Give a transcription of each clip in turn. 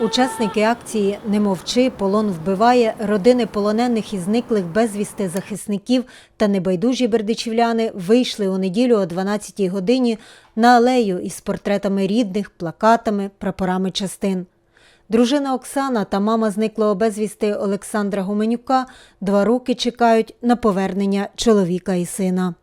Учасники акції Не мовчи, полон вбиває родини полонених і зниклих безвісти захисників та небайдужі бердичівляни вийшли у неділю о 12-й годині на алею із портретами рідних, плакатами, прапорами частин. Дружина Оксана та мама зниклого безвісти Олександра Гуменюка два роки чекають на повернення чоловіка і сина.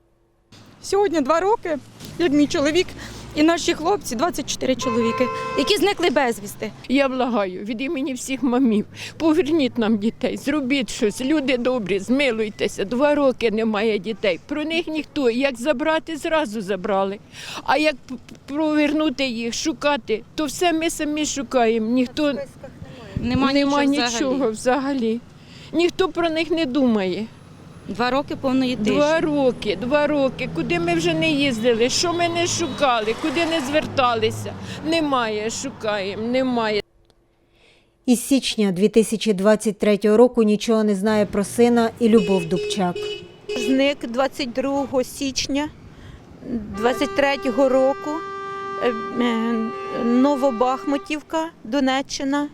Сьогодні два роки, як мій чоловік і наші хлопці, 24 чоловіки, які зникли безвісти. Я благаю від імені всіх мамів. Поверніть нам дітей, зробіть щось. Люди добрі, змилуйтеся. Два роки немає дітей. Про них ніхто. Як забрати, зразу забрали. А як повернути їх, шукати, то все ми самі шукаємо. Ніхто Нема, нема нічого, взагалі. Ніхто про них не думає. Два роки повної тиші. Два роки, два роки. Куди ми вже не їздили, що ми не шукали, куди не зверталися. Немає, шукаємо, немає. Із січня 2023 року нічого не знає про сина і Любов Дубчак. Зник 22 січня 23 року. Е, е, Новобахмутівка, Донеччина.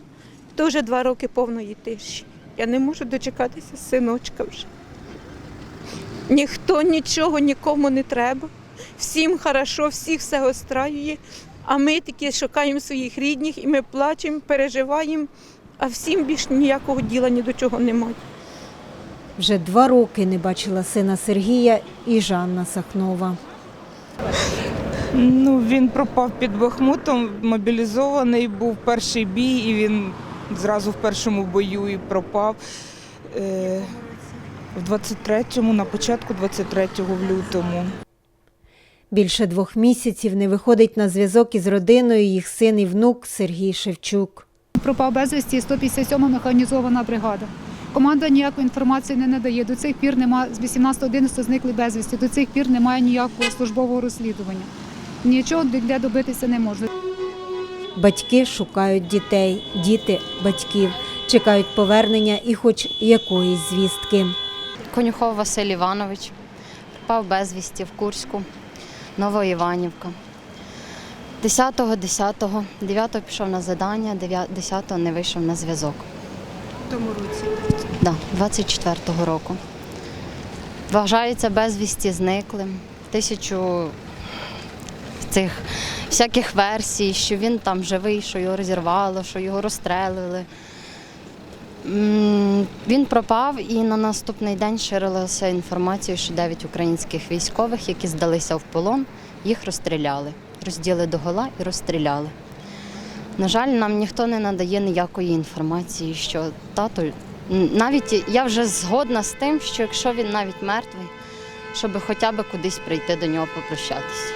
Теж два роки повної тиші. Я не можу дочекатися синочка вже. Ніхто нічого нікому не треба. Всім хорошо, всіх все остраює. А ми такі шукаємо своїх рідних і ми плачемо, переживаємо, а всім більш ніякого діла ні до чого немає. Вже два роки не бачила сина Сергія і Жанна Сахнова. Ну, він пропав під Бахмутом, мобілізований, був перший бій, і він зразу в першому бою і пропав. Е, в 23-му, на початку 23-го в лютому. Більше двох місяців не виходить на зв'язок із родиною їх син і внук Сергій Шевчук. Пропав безвісті 157 механізована бригада. Команда ніякої інформації не надає. До цих пір нема з 18.11 зникли безвісті. До цих пір немає ніякого службового розслідування. Нічого для добитися не можна. Батьки шукають дітей, діти батьків, чекають повернення і хоч якоїсь звістки. Конюхов Василь Іванович пропав безвісті в Курську, Новоіванівка. 10-го, 10-го, 9-го пішов на задання, 10-го не вийшов на зв'язок. Тому році. Да, 24-го року. Вважається безвісті зниклим. Тисячу цих всяких версій, що він там живий, що його розірвало, що його розстрелили. Він пропав і на наступний день ширилася інформація, що 9 українських військових, які здалися в полон, їх розстріляли. Розділи догола і розстріляли. На жаль, нам ніхто не надає ніякої інформації, що тато навіть я вже згодна з тим, що якщо він навіть мертвий, щоб хоча б кудись прийти до нього попрощатися.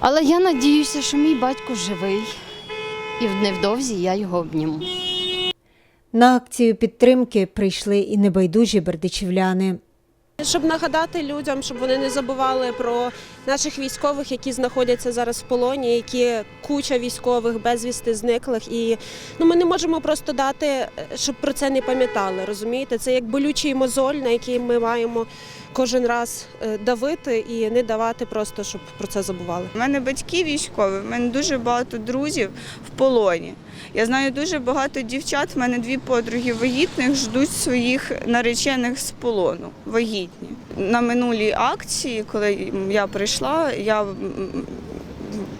Але я надіюся, що мій батько живий, і невдовзі я його обніму. На акцію підтримки прийшли і небайдужі бердичівляни. Щоб нагадати людям, щоб вони не забували про наших військових, які знаходяться зараз в полоні, які куча військових безвісти зниклих. І ну ми не можемо просто дати, щоб про це не пам'ятали. Розумієте, це як болючий мозоль, на який ми маємо кожен раз е, давити і не давати просто, щоб про це забували. У мене батьки військові, в мене дуже багато друзів в полоні. Я знаю дуже багато дівчат, в мене дві подруги вагітних ждуть своїх наречених з полону. Вагітні. На минулій акції, коли я прийшла, я,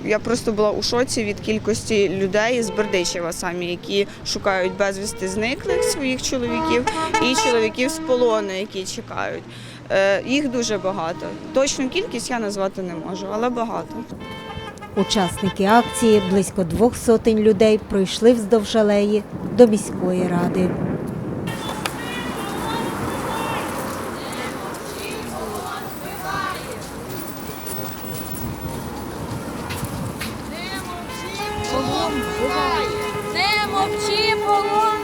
я просто була у шоці від кількості людей з Бердичева самі, які шукають безвісти зниклих своїх чоловіків і чоловіків з полону, які чекають. Е, Їх дуже багато. Точну кількість я назвати не можу, але багато. Учасники акції, близько двох сотень людей, пройшли вздовж алеї до міської ради. буває. Не мовчи, полон.